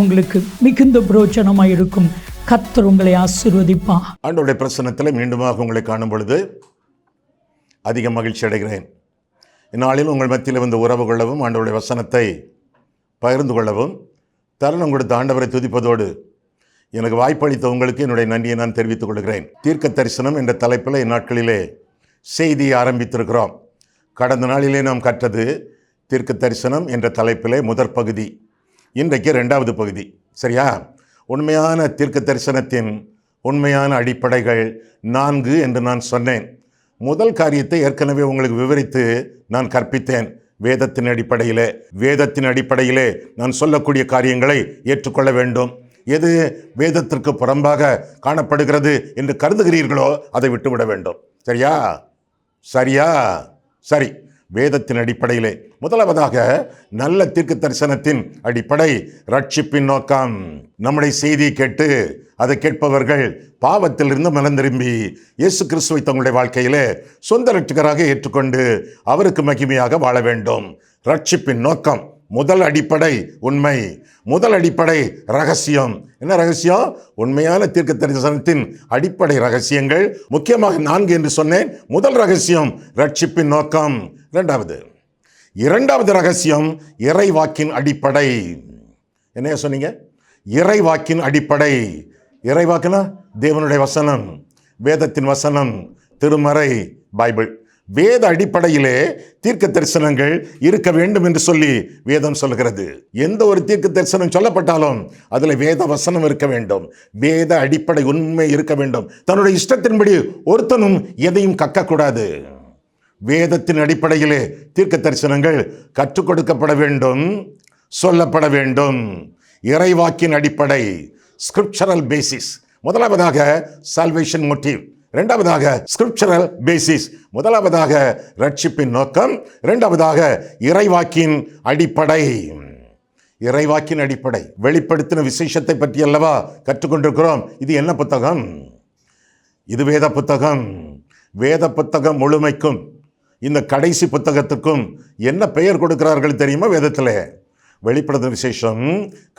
உங்களுக்கு மிகுந்த பிரோஜனமாக இருக்கும் கத்தர் உங்களை ஆசீர்வதிப்பா ஆண்டோடைய பிரசனத்தில் மீண்டுமாக உங்களை காணும் பொழுது அதிக மகிழ்ச்சி அடைகிறேன். இந்நாளில் உங்கள் மத்தியில் வந்து உறவு கொள்ளவும் ஆண்டவருடைய வசனத்தை பகிர்ந்து கொள்ளவும் தருணம் கொடுத்த ஆண்டவரை துதிப்பதோடு எனக்கு வாய்ப்பளித்த உங்களுக்கு என்னுடைய நன்றியை நான் தெரிவித்துக் கொள்கிறேன். தீர்க்க தரிசனம் என்ற தலைப்பில் இந்நாட்களிலே செய்தியை ஆரம்பித்திருக்கிறோம். கடந்த நாளிலே நாம் கற்றது தீர்க்க தரிசனம் என்ற தலைப்பிலே முதற் பகுதி. இன்றைக்கு ரெண்டாவது பகுதி. சரியா? உண்மையான தீர்க்க தரிசனத்தின் உண்மையான அடிப்படைகள் நான்கு என்று நான் சொன்னேன். முதல் காரியத்தை ஏற்கனவே உங்களுக்கு விவரித்து நான் கற்பித்தேன். வேதத்தின் அடிப்படையிலே வேதத்தின் அடிப்படையிலே நான் சொல்லக்கூடிய காரியங்களை ஏற்றுக்கொள்ள வேண்டும். எது வேதத்திற்கு புறம்பாக காணப்படுகிறது என்று கருதுகிறீர்களோ அதை விட்டுவிட வேண்டும். சரியா? சரியா? சரி. வேதத்தின் அடிப்படையிலே. முதலாவதாக நல்ல தீர்க்க தரிசனத்தின் அடிப்படை ரட்சிப்பின் நோக்கம். நம்முடைய செய்தியை கேட்டு அதை கேட்பவர்கள் பாவத்திலிருந்து மனம் திரும்பி இயேசு கிறிஸ்துவை தங்களுடைய வாழ்க்கையிலே சொந்த ரட்சகராக ஏற்றுக்கொண்டு அவருக்கு மகிமையாக வாழ வேண்டும். ரட்சிப்பின் நோக்கம் முதல் அடிப்படை உண்மை. முதல் அடிப்படை ரகசியம். என்ன ரகசியம்? உண்மையான தீர்க்க தரிசனத்தின் அடிப்படை ரகசியங்கள். முக்கியமாக நான்கு என்று சொன்னேன். முதல் ரகசியம் ரட்சிப்பின் நோக்கம். இரண்டாவது இரண்டாவது ரகசியம் இறைவாக்கின் அடிப்படை. என்ன சொன்னீங்க? இறைவாக்கின் அடிப்படை. இறைவாக்குனா தேவனுடைய வசனம் வேதத்தின் வசனம் திருமறை பைபிள். வேத அடிப்படையிலே தீர்க்க தரிசனங்கள் இருக்க வேண்டும் என்று சொல்லி வேதம் சொல்கிறது. எந்த ஒரு தீர்க்க தரிசனம் சொல்லப்பட்டாலும் அதில் வேத வசனம் இருக்க வேண்டும். வேத அடிப்படை உண்மை இருக்க வேண்டும். தன்னுடைய இஷ்டத்தின்படி ஒருத்தனும் எதையும் கக்கக்கூடாது. வேதத்தின் அடிப்படையிலே தீர்க்க தரிசனங்கள் கற்றுக் கொடுக்கப்பட வேண்டும் சொல்லப்பட வேண்டும். இறைவாக்கின் அடிப்படை ஸ்கிரிப்சரல் பேசிஸ் முதலாவதாக சால்வேஷன் மோட்டிவ் இரண்டாவதாக ஸ்கிரிப்சரல் பேசிஸ் முதலாவதாக ரட்சிப்பின் நோக்கம். இரண்டாவதாக இறைவாக்கின் அடிப்படை. இறைவாக்கின் அடிப்படை. வெளிப்படுத்தின விசேஷத்தை பற்றி அல்லவா கற்றுக்கொண்டிருக்கிறோம். இது என்ன புத்தகம்? இது வேத புத்தகம். வேத புத்தகம் முழுமைக்கும் இந்த கடைசி புத்தகத்துக்கும் என்ன பெயர் கொடுக்கிறார்கள் தெரியுமா வேதத்தில்? வெளிப்படுத்த விசேஷம்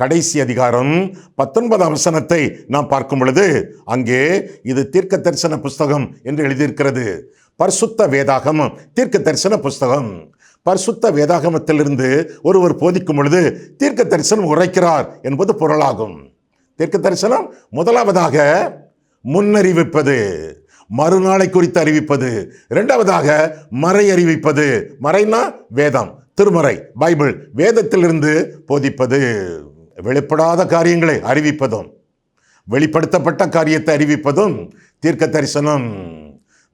கடைசி அதிகாரம் பத்தொன்பது அவசனத்தை நாம் பார்க்கும் பொழுது அங்கே இது தீர்க்க தரிசன புஸ்தகம் என்று எழுதியிருக்கிறது. பரிசுத்த வேதாகம் தீர்க்க தரிசன புஸ்தகம். பரிசுத்த வேதாகமத்திலிருந்து ஒருவர் போதிக்கும் பொழுது தீர்க்க தரிசனம் உரைக்கிறார் என்பது பொருளாகும். தீர்க்க தரிசனம் முதலாவதாக முன்னறிவிப்பது. மறுநாளை குறித்து அறிவிப்பது. இரண்டாவதாக மறை அறிவிப்பது. மறைனா வேதம் திருமறை பைபிள் வேதத்திலிருந்து போதிப்பது. வெளிப்படாத காரியங்களை அறிவிப்பதும் வெளிப்படுத்தப்பட்ட காரியத்தை அறிவிப்பதும் தீர்க்க தரிசனம்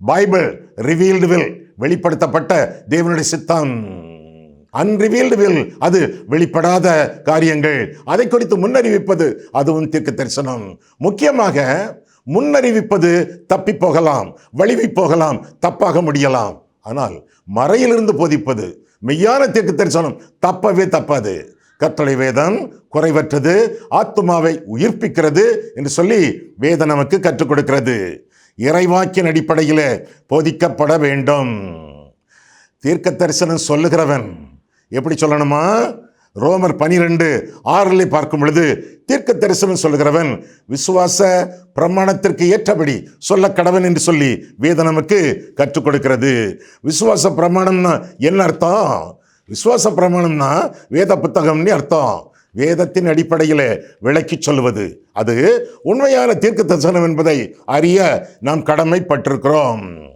பைபிள் ரிவீல்டு வில் வெளிப்படுத்தப்பட்ட தேவனுடைய சித்தம். அன்ரிவீல்டு வில் அது வெளிப்படாத காரியங்கள். அதை குறித்து முன்னறிவிப்பது அதுவும் தீர்க்க தரிசனம் முக்கியமாக முன்னறிவிப்பது தப்பி போகலாம் வழிவி போகலாம் தப்பாக முடியலாம். ஆனால் மறையிலிருந்து போதிப்பது மெய்யான தீர்க்க தரிசனம் தப்பவே தப்பாது. கட்டளை வேதம் குறைவற்றது ஆத்மாவை உயிர்ப்பிக்கிறது என்று சொல்லி வேதம் நமக்கு கற்றுக் கொடுக்கிறது. இறைவாக்கின் அடிப்படையில் போதிக்கப்பட வேண்டும். தீர்க்க தரிசனம் சொல்லுகிறவன் எப்படி சொல்லணுமா? ரோமர் பனிரெண்டு ஆறில் பார்க்கும் பொழுது தீர்க்க தரிசனம் சொல்கிறவன் விசுவாச பிரமாணத்திற்கு ஏற்றபடி சொல்ல கடவன் என்று சொல்லி வேத நமக்கு கற்றுக் கொடுக்கிறது. விசுவாச பிரமாணம்னா என்ன அர்த்தம்? விசுவாச பிரமாணம்னா வேத புத்தகம்னு அர்த்தம். வேதத்தின் அடிப்படையில் விளக்கி சொல்லுவது. அது உண்மையான தீர்க்க தரிசனம் என்பதை அறிய நாம் கடமைப்பட்டிருக்கிறோம்.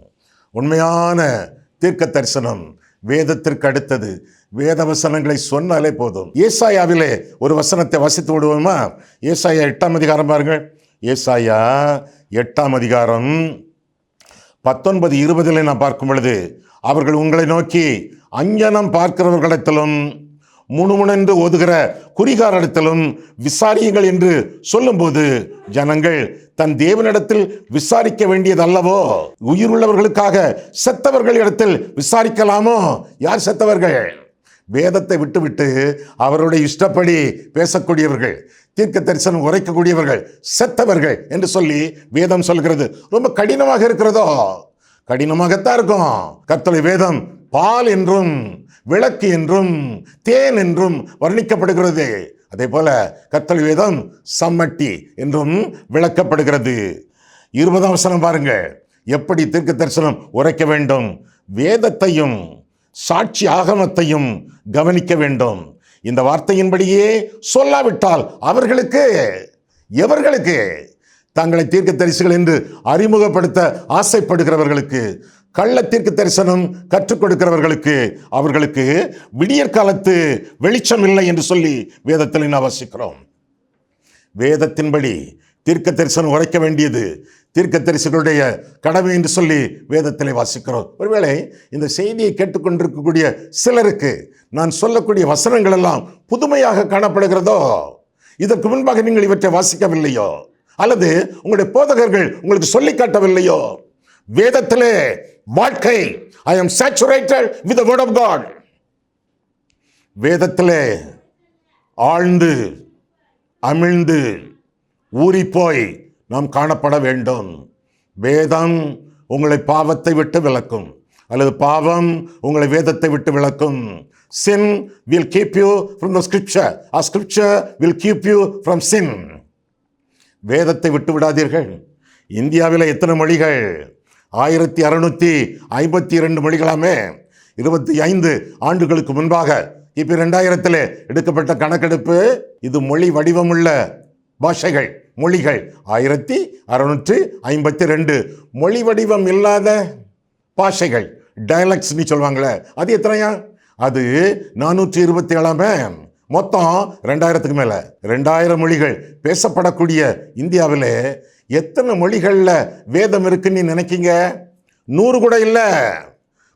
உண்மையான தீர்க்க தரிசனம். வேதத்திற்கு அடுத்தது வேத வசனங்களை சொன்னாலே போதும். ஏசாயாவிலே ஒரு வசனத்தை வசித்து விடுவோமா? ஏசாயா எட்டாம் அதிகாரம் பாருங்கள். ஏசாயா எட்டாம் அதிகாரம் பத்தொன்பது இருபதில் நான் பார்க்கும் பொழுது அவர்கள் உங்களை நோக்கி அஞ்சனம் பார்க்கிறவர்களிடத்திலும் முணுமுணென்று ஓதுகிற குறிகாரிடத்திலும் விசாரியுங்கள் என்று சொல்லும்போது ஜனங்கள் தன் தேவனிடத்தில் விசாரிக்க வேண்டியது அல்லவோ உயிருள்ளவர்களுக்காக செத்தவர்களிடத்தில் விசாரிக்கலாமோ? யார் செத்தவர்கள்? வேதத்தை விட்டுவிட்டு அவருடைய இஷ்டப்படி பேசக்கூடியவர்கள் தீர்க்க தரிசனம் உரைக்கக்கூடியவர்கள் செத்தவர்கள் என்று சொல்லி வேதம் சொல்கிறது. ரொம்ப கடினமாக இருக்கிறதோ? கடினமாகத்தான் இருக்கும். கத்தளை வேதம் பால் என்றும் விளக்கு என்றும் தேன் என்றும் வர்ணிக்கப்படுகிறது. அதே போல கத்தல் வேதம் சம்மட்டி என்றும் விளக்கப்படுகிறது. இருபதாம் வசனம் பாருங்க எப்படி தீர்க்க தரிசனம் உரைக்க வேண்டும்? வேதத்தையும் சாட்சி ஆகமத்தையும் கவனிக்க வேண்டும். இந்த வார்த்தையின்படியே சொல்லாவிட்டால் அவர்களுக்கு எவர்களுக்கு? தங்களை தீர்க்க தரிசிகள் என்று அறிமுகப்படுத்த ஆசைப்படுகிறவர்களுக்கு கள்ள தீர்க்க தரிசனம் கற்றுக் கொடுக்கிறவர்களுக்கு அவர்களுக்கு விடியற் காலத்து வெளிச்சம் இல்லை என்று சொல்லி வேதத்தில் நான் வசிக்கிறோம். வேதத்தின்படி தீர்க்க தரிசனம் உரைக்க வேண்டியது தீர்க்க தரிசனுடைய கடமை என்று சொல்லி வேதத்தில் வாசிக்கிறோம். ஒருவேளை இந்த செய்தியை கேட்டுக்கொண்டிருக்கக்கூடிய சிலருக்கு நான் சொல்லக்கூடிய வசனங்கள் எல்லாம் புதுமையாக காணப்படுகிறதோ? இதற்கு முன்பாக நீங்கள் இவற்றை வாசிக்கவில்லையோ? அல்லது உங்களுடைய போதகர்கள் உங்களுக்கு சொல்லி காட்டவில்லையோ? வேதத்திலே வாழ்க்கை. I am saturated with word of God God. வேதத்திலே ஆழ்ந்து அமிழ்ந்து ஊறிப்போய் நாம் காணப்பட வேண்டும். வேதம் உங்களை பாவத்தை விட்டு விளக்கும் அல்லது பாவம் உங்களை வேதத்தை விட்டு விளக்கும் sin will keep you from the scripture ah scripture will keep you from sin வேதத்தை விட்டு விடாதீர்கள். இந்தியாவில் எத்தனை மொழிகள்? ஆயிரத்தி அறநூற்றி ஐம்பத்தி இரண்டு மொழிகளாமே இருபத்தி ஐந்து ஆண்டுகளுக்கு முன்பாக இப்போ ரெண்டாயிரத்தில் எடுக்கப்பட்ட கணக்கெடுப்பு இது மொழி வடிவமுள்ள பாஷைகள் மொழிகள். ஆயிரத்தி அறுநூற்றி ஐம்பத்தி ரெண்டு மொழி வடிவம் இல்லாத பாஷைகள் டயலக்ட்ஸ்னு சொல்லுவாங்களே அது எத்தனையா? அது நானூற்றி இருபத்தி ஏழாமே. மொத்தம் ரெண்டாயிரத்துக்கு மேலே ரெண்டாயிரம் மொழிகள் பேசப்படக்கூடிய இந்தியாவில் எத்தனை மொழிகளில் வேதம் இருக்குன்னு நினைக்கிங்க? நூறு கூட இல்லை.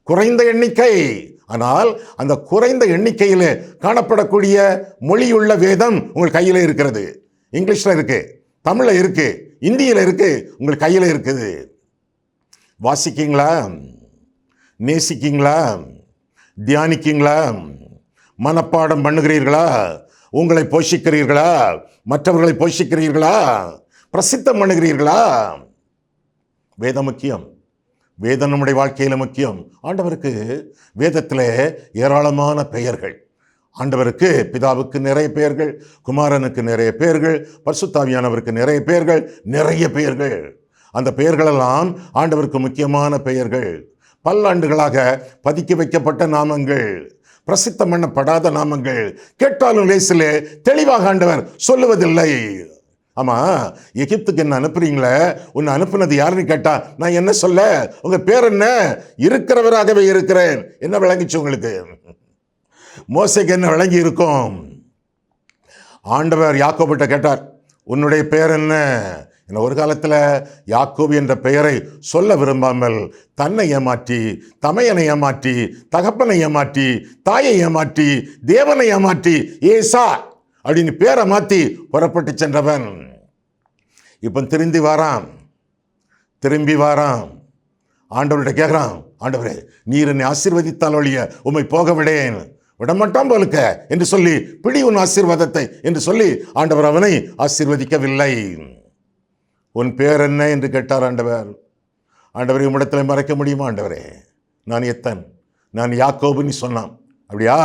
குறைந்த எண்ணிக்கை. ஆனால் அந்த குறைந்த எண்ணிக்கையில் காணப்படக்கூடிய மொழியுள்ள வேதம் உங்கள் கையில் இருக்கிறது. இங்கிலீஷில் இருக்குது தமிழில் இருக்குது இந்தியில் இருக்குது உங்கள் கையில் இருக்குது. வாசிக்கிங்களா? நேசிக்கிங்களா? தியானிக்கிங்களா? மனப்பாடம் பண்ணுகிறீர்களா? உங்களை போஷிக்கிறீர்களா? மற்றவர்களை போஷிக்கிறீர்களா? பிரசித்தம் பண்ணுகிறீர்களா? வேதம் முக்கியம். வேதம் நம்முடைய வாழ்க்கையில் முக்கியம். ஆண்டவருக்கு வேதத்தில் ஏராளமான பெயர்கள். ஆண்டவருக்கு பிதாவுக்கு நிறைய பெயர்கள் குமாரனுக்கு நிறைய பெயர்கள் பர்சுத்தாவியானவருக்கு நிறைய பெயர்கள் நிறைய பெயர்கள். அந்த பெயர்களெல்லாம் ஆண்டவருக்கு முக்கியமான பெயர்கள். பல்லாண்டுகளாக பதுக்கி வைக்கப்பட்ட நாமங்கள் பிரசித்தம் பண்ணப்படாத நாமங்கள். கேட்டாலும் லேசிலே தெளிவாக ஆண்டவர் சொல்லுவதில்லை. ஆமாம் எகிப்துக்கு என்ன அனுப்புறீங்களே? உன்னை அனுப்புனது யாருன்னு கேட்டா நான் என்ன சொல்ல? உங்கள் பேர் என்ன? இருக்கிறவராகவே இருக்கிறேன். என்ன விளங்கிச்சு உங்களுக்கு? மோசைக்கு என்ன விளங்கி இருக்கும்? ஆண்டவர் யாக்கோபிட்ட கேட்டார் உன்னுடைய பெயர் என்ன? என்ன ஒரு காலத்தில் யாக்கோபு என்ற பெயரை சொல்ல விரும்பாமல் தன்னை ஏமாற்றி தமையனை ஏமாற்றி தகப்பனை ஏமாற்றி தாயை ஏமாற்றி தேவனை ஏமாற்றி ஏசா அப்படின்னு பேரை மாற்றி புறப்பட்டு சென்றவன். இப்போ திரும்பி வாரான். திரும்பி வாரான். ஆண்டவர்கிட்ட கேட்குறான் ஆண்டவரே நீர் என்னை ஆசீர்வதித்தால் ஒழிய உம்மை போக விடேன். விடமாட்டான் போலுக்க என்று சொல்லி பிடி உன் ஆசீர்வாதத்தை என்று சொல்லி ஆண்டவர் அவனை ஆசீர்வதிக்கவில்லை. உன் பேர் என்ன? என்று கேட்டார் ஆண்டவர். ஆண்டவரை உம்மிடத்தில் மறைக்க முடியுமா ஆண்டவரே? நான் எத்தன்? நான் யாக்கோபுன்னு சொன்னான். அப்படியா?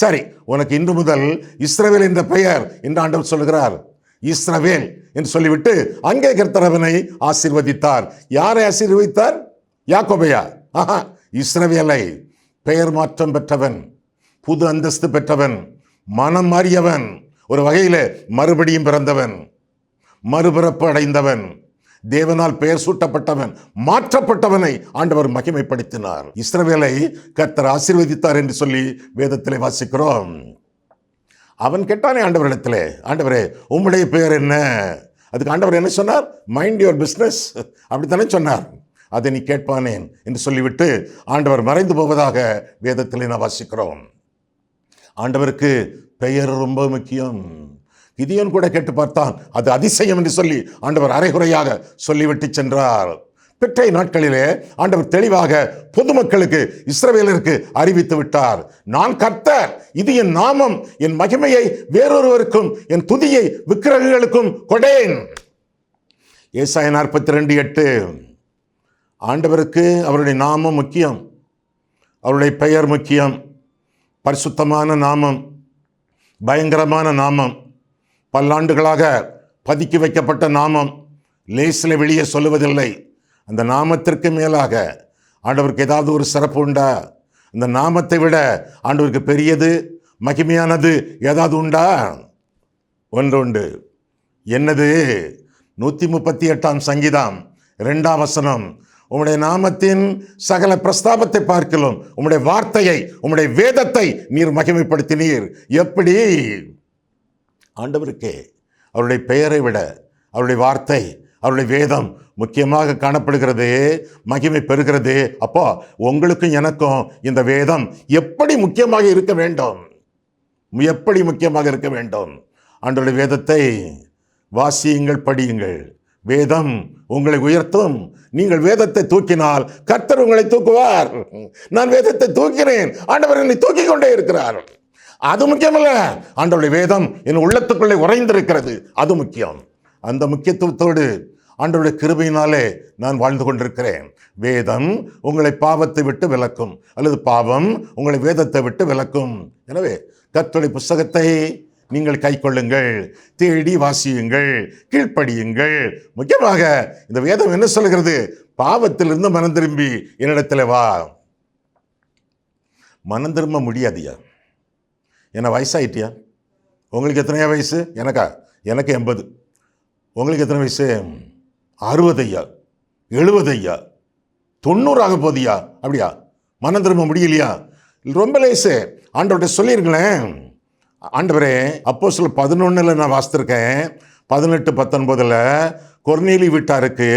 சரி உனக்கு இன்று முதல் இஸ்ரவேல் என்ற பெயர் என்று ஆண்டவர் சொல்லுகிறார். இஸ்ரவேல் என்று சொல்லிவிட்டு அங்கே கர்த்தரவனை ஆசீர்வதித்தார். யாரை ஆசீர்வதித்தார்? யாக்கோபையா? ஆஹா இஸ்ரவேலை. பெயர் மாற்றம் பெற்றவன் புது அந்தஸ்து பெற்றவன் மனம் மாறியவன் ஒரு வகையில் மறுபடியும் பிறந்தவன் மறுபிறப்பு அடைந்தவன். தேவனால் பெயர் சூட்டப்பட்டவன் மாற்றப்பட்டவனை ஆண்டவர் மகிமைப்படுத்தினார். இஸ்ரவேலை கர்த்தர் ஆசீர்வதித்தார் என்று சொல்லி வேதத்திலே வாசிக்கிறோம். அவன் கேட்டானே ஆண்டவரிடத்திலே. ஆண்டவரே உம்முடைய பெயர் என்ன? அதுக்கு ஆண்டவர் என்ன சொன்னார்? மைண்ட் யுவர் பிஸ்னஸ் அப்படித்தானே சொன்னார். அதை நீ கேட்பானேன் என்று சொல்லிவிட்டு ஆண்டவர் மறைந்து போவதாக வேதத்திலே நான் வாசிக்கிறோம். ஆண்டவருக்கு பெயர் ரொம்ப முக்கியம். கிதியோன் கூட கேட்டு பார்த்தான். அது அதிசயம் என்று சொல்லி ஆண்டவர் அரைகுறையாக சொல்லிவிட்டு சென்றார். பெற்றை நாட்களிலே ஆண்டவர் தெளிவாக பொதுமக்களுக்கு இஸ்ரவேலருக்கு அறிவித்து விட்டார். நான் கர்த்தர் இது என் நாமம் என் மகிமையை வேறொருவருக்கும் என் துதியை விக்கிரகங்களுக்கும் கொடேன் ஏசாய நாற்பத்தி ரெண்டு எட்டு. ஆண்டவருக்கு அவருடைய நாமம் முக்கியம். அவருடைய பெயர் முக்கியம். பரிசுத்தமான நாமம். பயங்கரமான நாமம். பல்லாண்டுகளாக பதுக்கி வைக்கப்பட்ட நாமம் லேசில் வெளியே சொல்லுவதில்லை. அந்த நாமத்திற்கு மேலாக ஆண்டவருக்கு ஏதாவது ஒரு சிறப்பு உண்டா? அந்த நாமத்தை விட ஆண்டவருக்கு பெரியது மகிமையானது ஏதாவது உண்டா? ஒன்று உண்டு. என்னது? நூற்றி முப்பத்தி எட்டாம் சங்கீதம் ரெண்டாம் வசனம். உம்முடைய நாமத்தின் சகல பிரஸ்தாபத்தை பார்க்கலாம் உம்முடைய வார்த்தையை உம்முடைய வேதத்தை நீர் மகிமைப்படுத்தினீர். எப்படி? ஆண்டவருக்கே அவருடைய பெயரை விட அவருடைய வார்த்தை அவருடைய வேதம் முக்கியமாக காணப்படுகிறது மகிமை பெறுகிறது. அப்போ உங்களுக்கும் எனக்கும் இந்த வேதம் எப்படி முக்கியமாக இருக்க வேண்டும்? எப்படி முக்கியமாக இருக்க வேண்டும்? ஆண்டவருடைய வேதத்தை வாசியுங்கள் படியுங்கள். வேதம் உங்களை உயர்த்தும். நீங்கள் வேதத்தை தூக்கினால் கர்த்தர் உங்களை தூக்குவார். நான் வேதத்தை தூக்கினேன். ஆண்டவர் என்னை தூக்கிக் கொண்டே இருக்கிறார். அது முக்கியமல்ல ஆண்டவருடைய வேதம் என் உள்ளத்துக்குள்ளே உறைந்திருக்கிறது. அது முக்கியம். அந்த முக்கியத்துவத்தோடு ஆண்டவருடைய கிருபையினாலே நான் வாழ்ந்து கொண்டிருக்கிறேன். வேதம் உங்களை பாவத்தை விட்டு விலக்கும். அல்லது பாவம் உங்களை வேதத்தை விட்டு விலக்கும். எனவே கர்த்தருடைய புஸ்தகத்தை நீங்கள் கைக்கொள்ளுங்கள் தேடி வாசியுங்கள். கீழ்ப்படியுங்கள். முக்கியமாக இந்த வேதம் என்ன சொல்கிறது பாவத்திலிருந்து மனம் திரும்பி என்னிடத்தில் வா. மனம் திரும்ப முடியாதியா? என்ன வயசாயிட்டியா? உங்களுக்கு எத்தனையா வயசு? எனக்கா? எனக்கு எண்பது. உங்களுக்கு எத்தனை வயசு? அறுபது ஐயா எழுபது ஐயா தொண்ணூறு ஆக போதியா? அப்படியா? மனம் திரும்ப முடியலையா? ரொம்ப லேசு. ஆண்டவர்கிட்ட சொல்லியிருங்களேன் ஆண்டவரே அப்போ சொல்ல பதினொன்றில் நான் வாசித்திருக்கேன். பதினெட்டு பத்தொன்பதில் கொர்னேலி வீட்டாருக்கு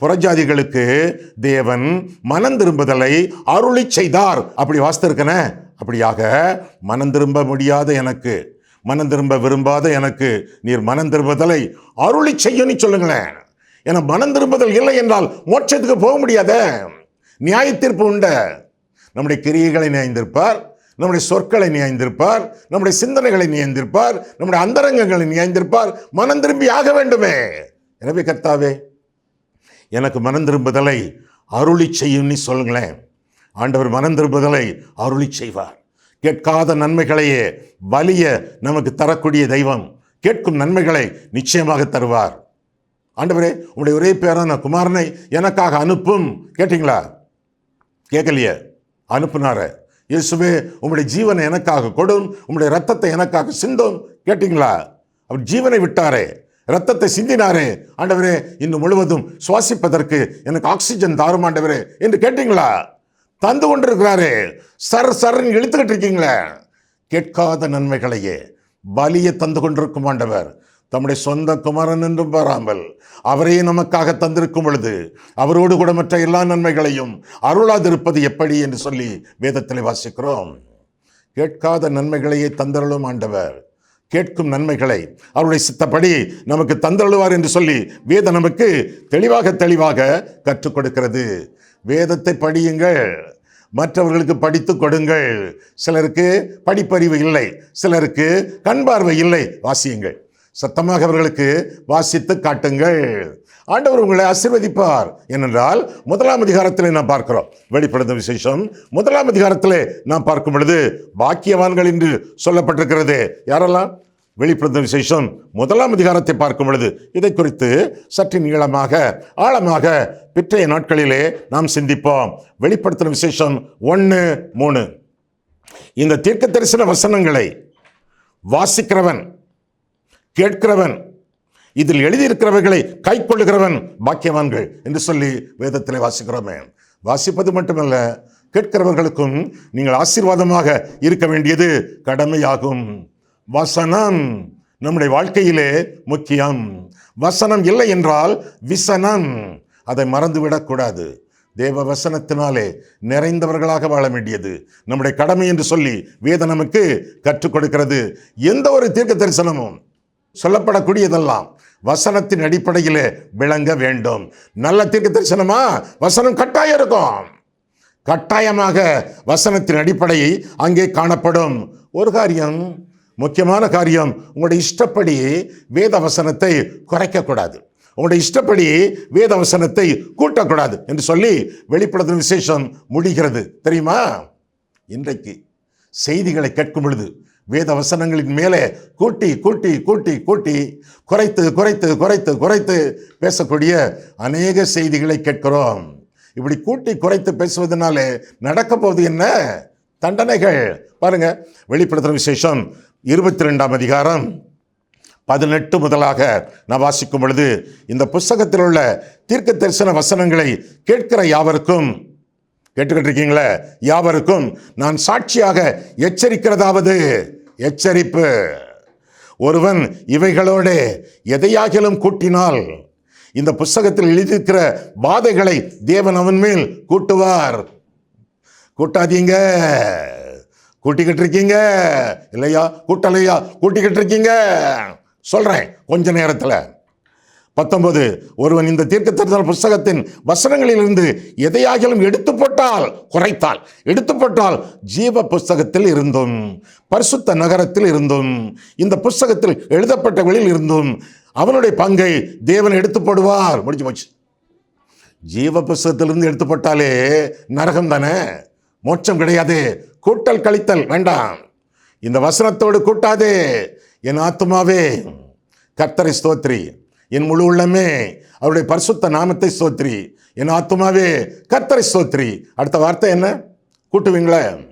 புறஜாதிகளுக்கு தேவன் மனம் திரும்புதலை அருளி செய்தார். அப்படி வாசித்திருக்கேனே. அப்படியாக மனம் திரும்ப முடியாத எனக்கு மனம் திரும்ப விரும்பாத எனக்கு நீர் மனம் திரும்புதலை அருளி செய்யன்னு சொல்லுங்களேன். ஏன்னா மனம் திரும்புதல் இல்லை என்றால் மோட்சத்துக்கு போக முடியாத. நியாய தீர்ப்பு நம்முடைய கிரியைகளை நியாய்ந்திருப்பார் நம்முடைய சொற்களை நியாய்ந்திருப்பார் நம்முடைய சிந்தனைகளை நியாய்ந்திருப்பார் நம்முடைய அந்தரங்கங்களை நியாய்ந்திருப்பார் மனம் திரும்பி ஆக வேண்டுமே. எனவே கர்த்தாவே எனக்கு மனம் திரும்புதலை அருளி செய்யும்னு சொல்லுங்களேன். ஆண்டவர் மனம் திரும்புதலை அருளி செய்வார். கேட்காத நன்மைகளையே வலிய நமக்கு தரக்கூடிய தெய்வம். கேட்கும் நன்மைகளை நிச்சயமாக தருவார். ஆண்டவரே உங்களுடைய ஒரே பேரான குமாரனை எனக்காக அனுப்பும். கேட்டிங்களா? கேட்கலையே. அனுப்புனார. இயேசுவே உங்களுடைய ஜீவனை எனக்காக கொடும் உங்களுடைய ரத்தத்தை எனக்காக சிந்தும். கேட்டிங்களா? அவர் ஜீவனை விட்டாரே. ரத்தத்தை சிந்தினாரே. ஆண்டவரே இன்னும் முழுவதும் சுவாசிப்பதற்கு எனக்கு ஆக்சிஜன் தாரும் ஆண்டவரே. என்று கேட்டீங்களா? தந்து கொண்டிருக்கிறாரு. சர் சரன் இழுத்துக்கிட்டு இருக்கீங்களே. கேட்காத நன்மைகளையே. பலியை தந்து கொண்டிருக்கும் ஆண்டவர். தம்முடைய சொந்த குமாரன் என்றும் பாராமல் அவரையே நமக்காக தந்திருக்கும் பொழுது அவரோடு கூட மற்ற எல்லா நன்மைகளையும் அருளாதிருப்பது எப்படி என்று சொல்லி வேதத்தில் வாசிக்கிறோம். கேட்காத நன்மைகளையே தந்தருளும் ஆண்டவர். கேட்கும் நன்மைகளை அவருடைய சித்தப்படி நமக்கு தந்தருளுவார் என்று சொல்லி வேதம் நமக்கு தெளிவாக தெளிவாக கற்றுக் கொடுக்கிறது. வேதத்தை படியுங்கள். மற்றவர்களுக்கு படித்து கொடுங்கள். சிலருக்கு படிப்பறிவு இல்லை. சிலருக்கு கண் பார்வை இல்லை. வாசியுங்கள். சத்தமாக அவர்களுக்கு வாசித்து காட்டுங்கள். ஆண்டவர் உங்களை ஆசீர்வதிப்பார். ஏனென்றால் முதலாம் அதிகாரத்தில் நாம் பார்க்கிறோம். வெளிப்படுத்த விசேஷம். முதலாம் அதிகாரத்தில் நாம் பார்க்கும் பொழுது பாக்கியவான்கள் என்று சொல்லப்பட்டிருக்கிறது. யாரெல்லாம்? வெளிப்படுத்த விசேஷம் முதலாம் அதிகாரத்தை பார்க்கும் பொழுது இதை குறித்து சற்று நீளமாக ஆழமாக பிற்றைய நாட்களிலே நாம் சிந்திப்போம். வெளிப்படுத்தின விசேஷம் ஒன்று மூணு. இந்த தீர்க்க தரிசன வசனங்களை வாசிக்கிறவன் கேட்கிறவன் இதில் எழுதியிருக்கிறவைகளை கை கொள்ளுகிறவன் பாக்கியவான்கள் என்று சொல்லி வேதத்திலே வாசிக்கிறோமே. வாசிப்பது மட்டுமல்ல கேட்கிறவர்களுக்கும் நீங்கள் ஆசீர்வாதமாக இருக்க வேண்டியது கடமையாகும். வசனம் நம்முடைய வாழ்க்கையிலே முக்கியம். வசனம் இல்லை என்றால் விசனம். அதை மறந்துவிடக்கூடாது தேவ வசனத்தினாலே நிறைந்தவர்களாக வாழ வேண்டியது. நம்முடைய கடமை என்று சொல்லி வேதம் நமக்கு கற்றுக் கொடுக்கிறது. எந்த ஒரு தீர்க்க தரிசனமும் சொல்லப்படக்கூடியதெல்லாம் வசனத்தின் அடிப்படையிலே விளங்க வேண்டும். நல்ல தீர்க்க தரிசனமா வசனம் கட்டாயம் இருக்கும். கட்டாயமாக வசனத்தின் அடிப்படையை அங்கே காணப்படும். ஒரு காரியம் முக்கியமான காரியம் உங்களுடைய இஷ்டப்படி வேத வசனத்தை குறைக்கக்கூடாது. உங்களுடைய இஷ்டப்படி வேத வசனத்தை கூட்டக்கூடாது என்று சொல்லி வெளிப்படுத்தின விசேஷம் முடிகிறது. தெரியுமா? இன்றைக்கு செய்திகளை கேட்கும் பொழுது வேத வசனங்களின் மேலே கூட்டி கூட்டி கூட்டி கூட்டி குறைத்து குறைத்து குறைத்து குறைத்து பேசக்கூடிய அநேக செய்திகளை கேட்கிறோம். இப்படி கூட்டி குறைத்து பேசுவதனாலே நடக்க போவது என்ன? தண்டனைகள். பாருங்க வெளிப்படுத்துகிற விசேஷம் இருபத்தி ரெண்டாம் அதிகாரம் பதினெட்டு முதலாக நான் வாசிக்கும் பொழுது இந்த புஸ்தகத்தில் உள்ள தீர்க்க தரிசன வசனங்களை கேட்கிற யாவருக்கும் கேட்டுக்கிட்டு இருக்கீங்களே யாவருக்கும் நான் சாட்சியாக எச்சரிக்கிறதாவது? எச்சரிப்பு. ஒருவன் இவைகளோடு எதையாகிலும் கூட்டினால் இந்த புஸ்தகத்தில் எழுதியிருக்கிற பாதைகளை தேவன் அவன் மேல் கூட்டுவார். கூட்டாதீங்க. கூட்டிக்கிட்டு இருக்கீங்க இல்லையா? கூட்டலையா? கூட்டிக்கிட்டு இருக்கீங்க சொல்கிறேன் கொஞ்ச நேரத்தில். பத்தொன்பது ஒருவன் இந்த தீர்க்க தரிசன புஸ்தகத்தின் வசனங்களிலிருந்து எதையாகிலும் எடுத்து போட்டால் குறைத்தால். எடுத்து போட்டால் ஜீவ புஸ்தகத்தில் இருந்தும் பரிசுத்த நகரத்தில் இருந்தும் இந்த புஸ்தகத்தில் எழுதப்பட்டவர்களில் இருந்தும் அவனுடைய பங்கை தேவன் எடுத்து போடுவார் முடிஞ்சு போச்சு. ஜீவ புஸ்தகத்திலிருந்து எடுத்து போட்டாலே நரகம் தானே? மோட்சம் கிடையாது. கூட்டல் கழித்தல் வேண்டாம். இந்த வசனத்தோடு கூட்டாதே. என் ஆத்துமாவே கர்த்தரை ஸ்தோத்ரி. என் முழு உள்ளமே அவருடைய பரிசுத்த நாமத்தை ஸ்தோத்ரி. என் ஆத்துமாவே கர்த்தரை ஸ்தோத்ரி. அடுத்த வார்த்தை என்ன? கூட்டுவீங்களே.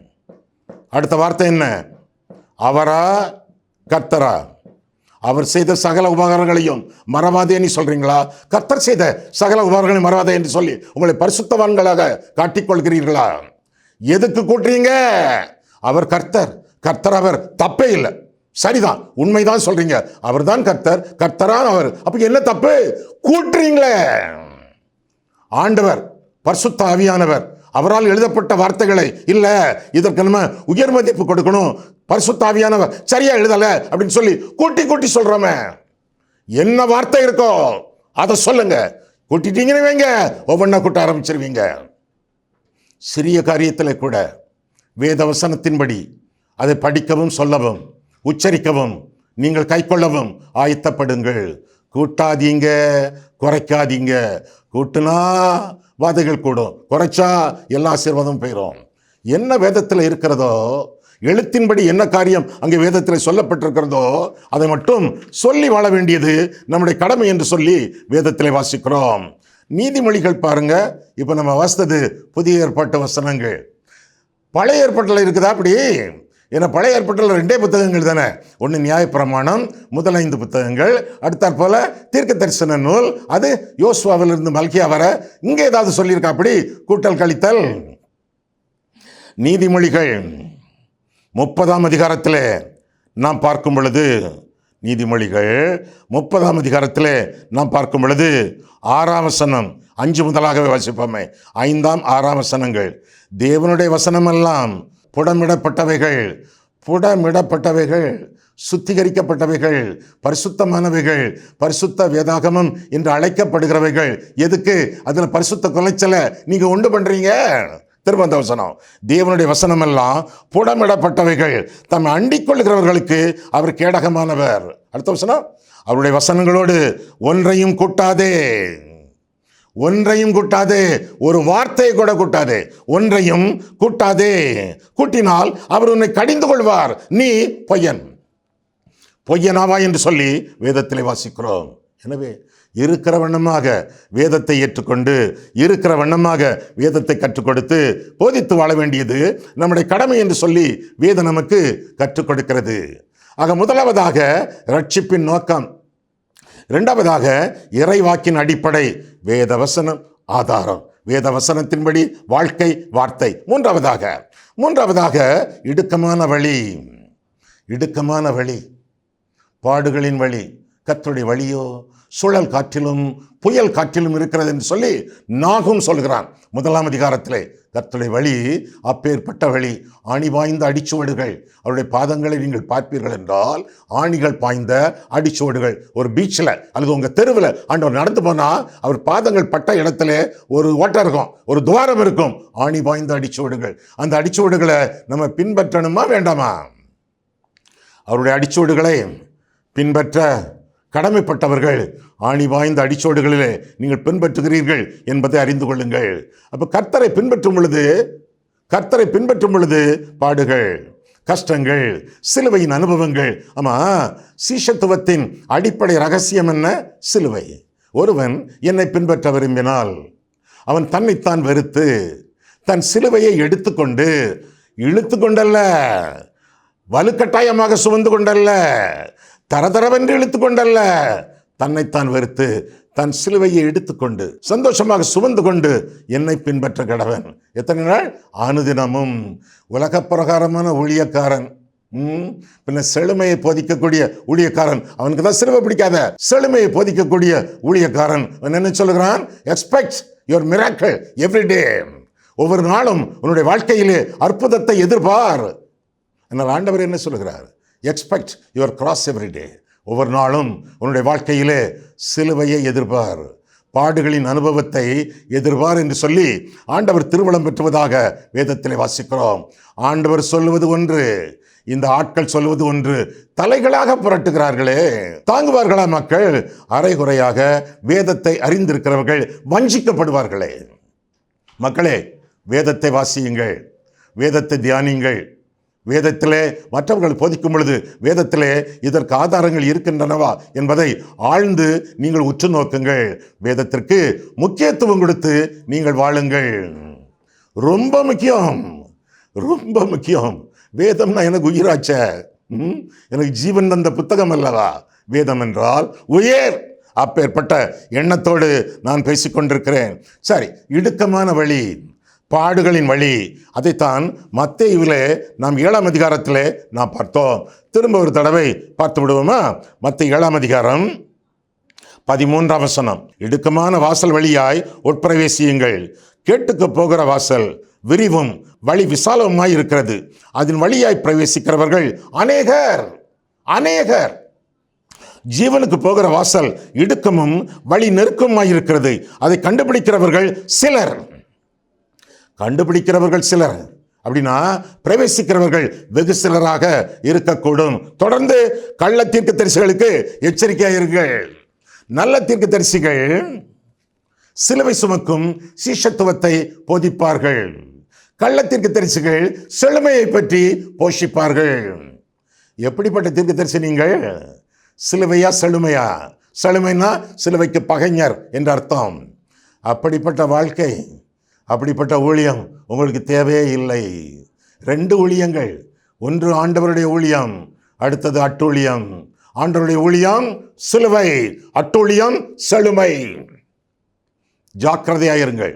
அடுத்த வார்த்தை என்ன? அவரா கர்த்தரா? அவர் செய்த சகல உபகாரங்களையும் மறவாதே நீ சொல்றீங்களா? கர்த்தர் செய்த சகல உபகாரங்களையும் மறவாதே என்று சொல்லி உங்களை பரிசுத்தவான்களாக காட்டிக்கொள்கிறீர்களா? எதுக்கு கூட்டுறீங்க? அவர் கர்த்தர். கர்த்தர் அவர் தப்பே இல்லை. சரிதான். உண்மைதான் சொல்றீங்க. அவர் தான் கர்த்தர். கர்த்தரான் அவர். அப்ப என்ன தப்பு? கூட்டுறீங்களே. ஆண்டவர் பர்சுத்த ஆவியானவர் அவரால் எழுதப்பட்ட வார்த்தைகளை இல்லை இதற்கு நம்ம உயர் மதிப்பு கொடுக்கணும். பரிசுத்தாவியானவர் சரியா எழுதலை அப்படின்னு சொல்லி கூட்டி கூட்டி சொல்கிறோமே என்ன வார்த்தை இருக்கோ அதை சொல்லுங்க. கூட்டிட்டீங்கன்னு வைங்க. ஒவ்வொன்றா கூட்ட ஆரம்பிச்சிருவீங்க. சிறிய காரியத்தில் கூட வேத வசனத்தின்படி அதை படிக்கவும் சொல்லவும் உச்சரிக்கவும் நீங்கள் கைக்கொள்ளவும் ஆயத்தப்படுங்கள். கூட்டாதீங்க குறைக்காதீங்க. கூட்டுனா வாதைகள் கூடும். குறைச்சா எல்லா ஆசீர்வாதமும் போயிடும் என்ன வேதத்தில் இருக்கிறதோ எழுத்தின்படி என்ன காரியம் அங்கே வேதத்தில் சொல்லப்பட்டிருக்கிறதோ அதை மட்டும் சொல்லி வாழ வேண்டியது நம்முடைய கடமை என்று சொல்லி வேதத்தில் வாசிக்கிறோம். நீதிமொழிகள் பாருங்க. இப்போ நம்ம வாசித்தது புதிய ஏற்பாட்டு வசனங்கள். பழைய ஏற்பாட்டில் இருக்குதா அப்படி? ஏன்னா பழைய ஏற்பாட்டில் ரெண்டே புத்தகங்கள் தானே. ஒன்று நியாயப்பிரமாணம் முதல் ஐந்து புத்தகங்கள். அடுத்தாற் போல தீர்க்க தரிசன நூல். அது யோசுவாவிலிருந்து மல்கியா வர. இங்கே ஏதாவது சொல்லியிருக்கா அப்படி? கூட்டல் கழித்தல். நீதிமொழிகள். முப்பதாம் அதிகாரத்தில் நாம் பார்க்கும் பொழுது நீதிமொழிகள் முப்பதாம் அதிகாரத்தில் நாம் பார்க்கும் பொழுது ஆறாம் வசனம் அஞ்சு முதலாகவே வாசிப்போமே. ஐந்தாம் ஆறாம் வசனங்கள். தேவனுடைய வசனமெல்லாம் புடமிடப்பட்டவைகள் புடமிடப்பட்டவைகள் சுத்திகரிக்கப்பட்டவைகள் பரிசுத்தமானவைகள் பரிசுத்த வேதாகமம் என்று அழைக்கப்படுகிறவைகள். எதுக்கு? அதில் பரிசுத்த குலைச்சலை நீங்கள் உண்டு பண்ணுறீங்க திரும்ப அந்த வசனம் தேவனுடைய வசனம் எல்லாம் புடமிடப்பட்டவைகள். தம்மை அண்டிக் கொள்கிறவர்களுக்கு அவர் கேடகமானவர். அடுத்த வசனம். அவருடைய வசனங்களோடு ஒன்றையும் கூட்டாதே. ஒன்றையும் கூட்டாதே. ஒரு வார்த்தையை கூட கூட்டாதே. ஒன்றையும் கூட்டாதே. கூட்டினால் அவர் உன்னை கடிந்து கொள்வார். நீ பொய்யன். பொய்யனாவா என்று சொல்லி வேதத்திலே வாசிக்கிறோம். எனவே இருக்கிற வண்ணமாக வேதத்தை ஏற்றுக்கொண்டு இருக்கிற வண்ணமாக வேதத்தை கற்றுக் கொடுத்து போதித்து வாழ வேண்டியது நம்முடைய கடமை என்று சொல்லி வேதம் நமக்கு கற்றுக் கொடுக்கிறது ஆக முதலாவதாக ரட்சிப்பின் நோக்கம். இரண்டாவதாக இறைவாக்கின் அடிப்படை வேத வசனம் ஆதாரம். வேத வசனத்தின்படி வாழ்க்கை வார்த்தை. மூன்றாவதாக மூன்றாவதாக இடுக்கமான வழி. இடுக்கமான வழி. பாடுகளின் வழி. கர்த்தருடைய வழியோ சுழல் காற்றிலும் புயல் காற்றிலும் இருக்கிறது என்று சொல்லி நாகும் சொல்கிறான். முதலாம் அதிகாரத்திலே கத்துடைய வழி அப்பேற்பட்ட வழி ஆணி பாய்ந்த அடிச்சுவடுகள். அவருடைய பாதங்களை நீங்கள் பார்ப்பீர்கள் என்றால் ஆணிகள் பாய்ந்த அடிச்சுவடுகள். ஒரு பீச்சில் அல்லது உங்கள் தெருவில் ஆண்டவர் நடந்து போனால் அவர் பாதங்கள் பட்ட இடத்துல ஒரு ஓட்டம் இருக்கும் ஒரு துவாரம் இருக்கும். ஆணி பாய்ந்த அடிச்சுவடுகள். அந்த அடிச்சுவடுகளை நம்ம பின்பற்றணுமா வேண்டாமா? அவருடைய அடிச்சுவடுகளை பின்பற்ற கடமைப்பட்டவர்கள் ஆணி வாய்ந்த அடிச்சோடுகளிலே நீங்கள் பின்பற்றுகிறீர்கள் என்பதை அறிந்து கொள்ளுங்கள். அப்போ கர்த்தரை பின்பற்றும் பொழுது கர்த்தரை பின்பற்றும் பொழுது பாடுகள் கஷ்டங்கள் சிலுவையின் அனுபவங்கள். ஆமாம் சீஷத்துவத்தின் அடிப்படை ரகசியம் என்ன? சிலுவை. ஒருவன் என்னை பின்பற்ற விரும்பினால் அவன் தன்னைத்தான் வெறுத்து தன் சிலுவையை எடுத்துக்கொண்டு இழுத்து கொண்டல்ல வலுக்கட்டாயமாக சுமந்து கொண்டல்ல தரதரவென்று இழுத்து கொண்டல்ல தன்னைத்தான் வெறுத்து தன் சிலுவையை எடுத்துக்கொண்டு சந்தோஷமாக சுமந்து கொண்டு என்னை பின்பற்ற கடவன். எத்தனை நாள்? அனுதினமும் உலகப் பிரகாரமான ஊழியக்காரன். பின்ன செழுமையை போதிக்கக்கூடிய ஊழியக்காரன். அவனுக்கு தான் சிலுவை பிடிக்காத. செழுமையை போதிக்கக்கூடிய ஊழியக்காரன். அவன் என்ன சொல்லுகிறான்? எக்ஸ்பெக்ட் யுவர் மிராக்கள் எவ்ரிடே ஒவ்வொரு நாளும் உன்னுடைய வாழ்க்கையிலே அற்புதத்தை எதிர்பார். ஆனால் ஆண்டவர் என்ன சொல்லுகிறார்? எக்ஸ்பெக்ட் யுவர் கிராஸ் எவ்ரிடே ஒவ்வொரு நாளும் உன்னுடைய வாழ்க்கையிலே சிலுவையை எதிர்பார் பாடுகளின் அனுபவத்தை எதிர்பார் என்று சொல்லி ஆண்டவர் திருவளம் பெற்றுவதாக வேதத்திலே வாசிக்கிறோம். ஆண்டவர் சொல்லுவது ஒன்று இந்த ஆட்கள் சொல்வது ஒன்று தலைகளாக புரட்டுகிறார்களே. தாங்குவார்களா மக்கள்? அரைகுறையாக வேதத்தை அறிந்திருக்கிறவர்கள் வஞ்சிக்கப்படுவார்களே. மக்களே வேதத்தை வாசியுங்கள் வேதத்தை தியானியுங்கள். வேதத்திலே மற்றவர்கள் போதிக்கும் பொழுது வேதத்திலே இதற்கு ஆதாரங்கள் இருக்கின்றனவா என்பதை ஆழ்ந்து நீங்கள் உற்று நோக்குங்கள். வேதத்திற்கு முக்கியத்துவம் கொடுத்து நீங்கள் வாழுங்கள். ரொம்ப முக்கியம். ரொம்ப முக்கியம். வேதம்னா எனக்கு உயிராச்ச. எனக்கு ஜீவன் தந்த புத்தகம் அல்லவா? வேதம் என்றால் உயர். அப்பேற்பட்ட எண்ணத்தோடு நான் பேசிக்கொண்டிருக்கிறேன். சரி இடுக்கமான வழி. பாடுகளின் வழி. அதைத்தான் மத்தேயுவிலே நாம் ஏழாம் அதிகாரத்திலே நாம் பார்த்தோம். திரும்ப ஒரு தடவை பார்த்து விடுவோமா? மற்ற ஏழாம் அதிகாரம் பதிமூன்றாம் வசனம். இடுக்கமான வாசல் வழியாய் உட்பிரவேசியுங்கள். கேட்டுக்கு போகிற வாசல் விரிவும் வழி விசாலவுமாய் இருக்கிறது அதன் வழியாய் பிரவேசிக்கிறவர்கள் அநேகர் அநேகர். ஜீவனுக்கு போகிற வாசல் இடுக்கமும் வழி நெருக்கமாய் இருக்கிறது அதை கண்டுபிடிக்கிறவர்கள் சிலர். கண்டுபிடிக்கிறவர்கள் சிலர். அப்படின்னா பிரவேசிக்கிறவர்கள் வெகு சிலராக இருக்கக்கூடும். தொடர்ந்து கள்ள தீர்க்க தரிசிகளுக்கு எச்சரிக்கையாக இருங்கள். நல்ல தீர்க்க தரிசிகள் சிலுவை சுமக்கும் சீஷத்துவத்தை போதிப்பார்கள். கள்ள தீர்க்க தரிசிகள் செழுமையை பற்றி போஷிப்பார்கள். எப்படிப்பட்ட தீர்க்க தரிசி நீங்கள்? சிலுவையா செழுமையா? செழுமைனா சிலுவைக்கு பகைஞர் என்ற அர்த்தம். அப்படிப்பட்ட வாழ்க்கை அப்படிப்பட்ட ஊழியம் உங்களுக்கு தேவையே இல்லை. ரெண்டு ஊழியங்கள். ஒன்று ஆண்டவருடைய ஊழியம் அடுத்தது அட்டூழியம். ஆண்டவருடைய ஊழியம் சிலுவை அட்டூழியம் செழுமை. ஜாக்கிரதையாயிருங்கள்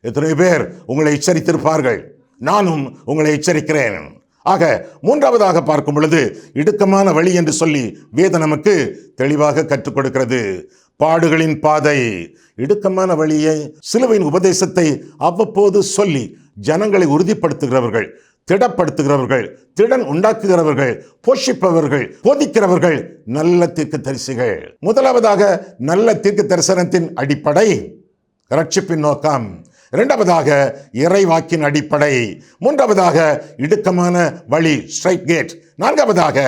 எத்தனை பேர் உங்களை எச்சரித்திருப்பார்கள். நானும் உங்களை எச்சரிக்கிறேன். ஆக மூன்றாவதாக பார்க்கும் பொழுது இடுக்கமான வழி என்று சொல்லி வேத நமக்கு தெளிவாக கற்றுக் கொடுக்கிறது. பாடுகளின் பாதை இடுக்கமான வழியை சிலுவையின் உபதேசத்தை அவ்வப்போது சொல்லி ஜனங்களை உறுதிப்படுத்துகிறவர்கள் திடப்படுத்துகிறவர்கள் திடன் உண்டாக்குகிறவர்கள் போஷிப்பவர்கள் போதிக்கிறவர்கள் நல்ல தீர்க்க தரிசிகள் முதலாவதாக நல்ல தீர்க்க தரிசனத்தின் அடிப்படை ரட்சிப்பின் நோக்கம். இரண்டாவதாக இறைவாக்கின் அடிப்படை. மூன்றாவதாக இடுக்கமான வழி ஸ்ட்ரைட் கேட். நான்காவதாக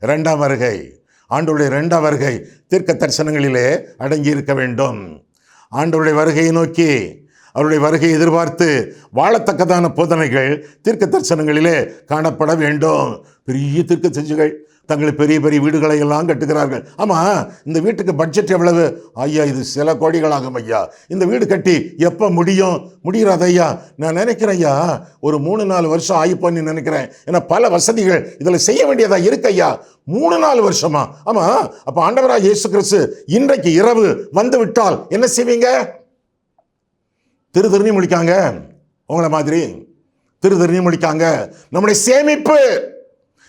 இரண்டாம் வருகை. ஆண்டவருடைய ரெண்டாம் வருகை தீர்க்க தரிசனங்களிலே அடங்கி இருக்க வேண்டும். ஆண்டவருடைய வருகையை நோக்கி அவருடைய வருகையை எதிர்பார்த்து வாழத்தக்கதான போதனைகள் தீர்க்க தரிசனங்களிலே காணப்பட வேண்டும். பெரிய தீர்க்க செஞ்சுகள் தங்களை பெரிய பெரிய வீடுகளை எல்லாம் கட்டுகிறார்கள். ஆமாம் இந்த வீட்டுக்கு பட்ஜெட் எவ்வளவு? ஐயா இது சில கோடிகளாகும் ஐயா. இந்த வீடு கட்டி எப்போ முடியும்? முடிகிறாத ஐயா? நான் நினைக்கிறேன் ஐயா ஒரு மூணு நாலு வருஷம் ஆகிப்போன்னு நினைக்கிறேன். ஏன்னா பல வசதிகள் இதில் செய்ய வேண்டியதாக இருக்கு ஐயா. மூணு நாலு வருஷமா? ஆமாம் அப்போ ஆண்டவராக இயேசு கிறிஸ்து இன்றைக்கு இரவு வந்து விட்டால் என்ன செய்வீங்க? திரு திருநி முடிக்காங்க உங்களை மாதிரி. திரு திருநி முடிக்காங்க நம்முடைய சேமிப்பு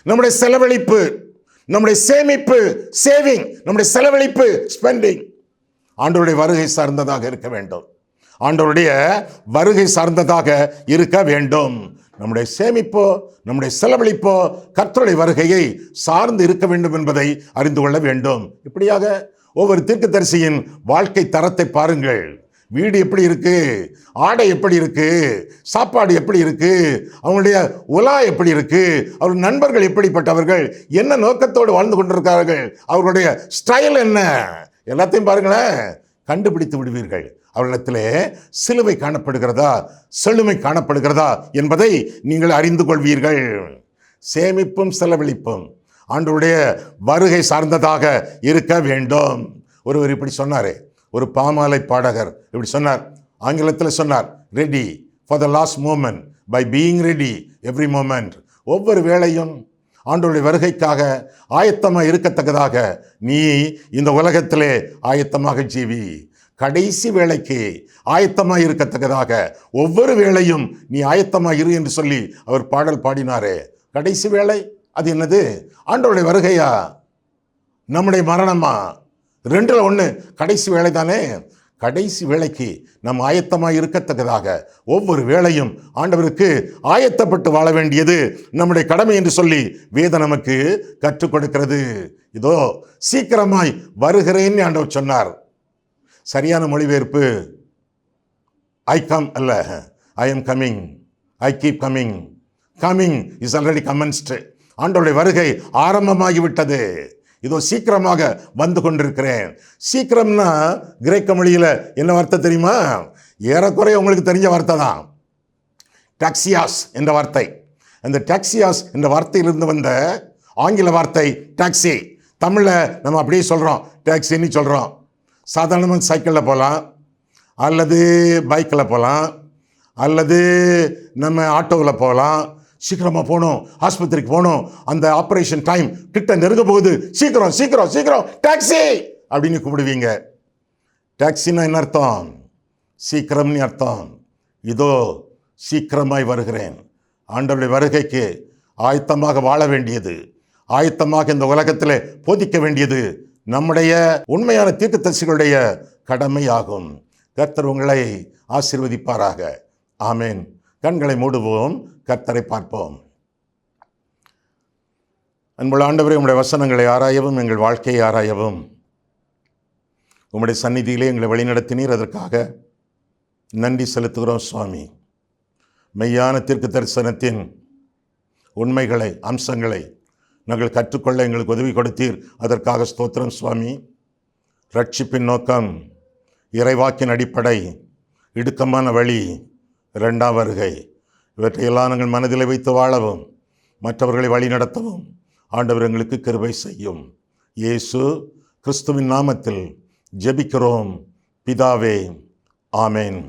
நம்முடைய செலவழிப்பு நம்முடைய சேமிப்பு சேவிங் நம்முடைய செலவழிப்பு ஸ்பெண்டிங் ஆண்டோருடைய வருகை சார்ந்ததாக இருக்க வேண்டும். ஆண்டோருடைய வருகை சார்ந்ததாக இருக்க வேண்டும். நம்முடைய சேமிப்போ நம்முடைய செலவழிப்போ கர்த்தருடைய வருகையை சார்ந்து இருக்க வேண்டும் என்பதை அறிந்து கொள்ள வேண்டும். இப்படியாக ஒவ்வொரு தீர்க்கதரிசியின் வாழ்க்கை தரத்தை பாருங்கள். வீடு எப்படி இருக்கு? ஆடை எப்படி இருக்கு? சாப்பாடு எப்படி இருக்கு? அவங்களுடைய உலா எப்படி இருக்கு? அவர் நண்பர்கள் எப்படிப்பட்டவர்கள்? என்ன நோக்கத்தோடு வாழ்ந்து கொண்டிருக்கிறார்கள்? அவர்களுடைய ஸ்டைல் என்ன? எல்லாத்தையும் பாருங்களேன். கண்டுபிடித்து விடுவீர்கள். அவர்களிடத்திலே சிலுவை காணப்படுகிறதா? செழுமை காணப்படுகிறதா? என்பதை நீங்கள் அறிந்து கொள்வீர்கள். சேமிப்பும் செலவழிப்பும் ஆண்டவருடைய வருகை சார்ந்ததாக இருக்க வேண்டும். ஒருவர் இப்படி சொன்னாரே. ஒரு பாமாலை பாடகர். இப்படி சொன்னார். ஆங்கிலத்தில் சொன்னார் ready for the last moment by being ready every moment ஒவ்வொரு வேளையும் ஆண்டோடைய வருகைக்காக ஆயத்தமாக இருக்கத்தக்கதாக நீ இந்த உலகத்திலே ஆயத்தமாக ஜீவி. கடைசி வேலைக்கு ஆயத்தமாக இருக்கத்தக்கதாக ஒவ்வொரு வேளையும் நீ ஆயத்தமாக இரு என்று சொல்லி அவர் பாடல் பாடினாரே. கடைசி வேலை அது என்னது? ஆண்டோடைய வருகையா? நம்முடைய மரணமா? ரெண்டில் ஒன்று கடைசி வேலை தானே? கடைசி வேலைக்கு நம் ஆயத்தமாக இருக்கத்தக்கதாக ஒவ்வொரு வேளையும் ஆண்டவருக்கு ஆயத்தப்பட்டு வாழ வேண்டியது நம்முடைய கடமை என்று சொல்லி வேத நமக்கு கற்றுக் கொடுக்கிறது. இதோ சீக்கிரமாய் வருகிறேன்னு ஆண்டவர் சொன்னார். சரியான மொழிபெயர்ப்பு. ஐ கம் அல்ல I am coming I keep coming coming is already commenced ஆண்டவருடைய வருகை ஆரம்பமாகிவிட்டது. இதோ சீக்கிரமாக வந்து கொண்டிருக்கிறேன். சீக்கிரம்னா கிரேக்க மொழியில் என்ன வார்த்தை தெரியுமா? ஏறக்குறைய உங்களுக்கு தெரிஞ்ச வார்த்தை தான். டாக்ஸியாஸ் என்ற வார்த்தை. அந்த டாக்ஸியாஸ் என்ற வார்த்தையிலிருந்து வந்த ஆங்கில வார்த்தை டாக்ஸி. தமிழில் நம்ம அப்படியே சொல்கிறோம் டாக்ஸின்னு சொல்கிறோம் சாதாரணமாக சைக்கிளில் போகலாம். அல்லது பைக்கில் போகலாம். அல்லது நம்ம ஆட்டோவில் போகலாம். சீக்கிரமாக போகணும் ஆஸ்பத்திரிக்கு போகணும். அந்த ஆப்ரேஷன் டைம் கிட்ட நெருங்க போகுது. சீக்கிரம் சீக்கிரம் சீக்கிரம். டாக்ஸி அப்படின்னு கூப்பிடுவீங்க. டாக்ஸின்னா என்ன அர்த்தம்? சீக்கிரம்னு அர்த்தம். இதோ சீக்கிரமாய் வருகிறேன். ஆண்டவருடைய வருகைக்கு ஆயத்தமாக வாழ வேண்டியது. ஆயத்தமாக இந்த உலகத்தில் போதிக்க வேண்டியது நம்முடைய உண்மையான தீர்க்கதரிசிகளுடைய கடமையாகும். கர்த்தர் உங்களை ஆசீர்வதிப்பாராக. ஆமேன். கண்களை மூடுவோம். கர்த்தரை பார்ப்போம். அன்புள்ள ஆண்டவரே உங்களுடைய வசனங்களை ஆராயவும் எங்கள் வாழ்க்கையை ஆராயவும். உம்முடைய சந்நிதியிலே எங்களை வழிநடத்தினீர். அதற்காக நன்றி செலுத்துகிறோம் சுவாமி. மெய்யான தீர்க்கு தரிசனத்தின் உண்மைகளை அம்சங்களை நாங்கள் கற்றுக்கொள்ள எங்களுக்கு உதவி கொடுத்தீர். அதற்காக ஸ்தோத்திரம் சுவாமி. ரட்சிப்பின் நோக்கம் இறைவாக்கின் அடிப்படை இடுக்கமான வழி ரெண்டாம் வருகை. இவற்றையெல்லாம் நாங்கள் மனதில் வைத்து வாழவும் மற்றவர்களை வழி நடத்தவும் ஆண்டவர் எங்களுக்கு கிருபை செய்யும். இயேசு கிறிஸ்துவின் நாமத்தில் ஜெபிக்கிறோம். பிதாவே ஆமேன்.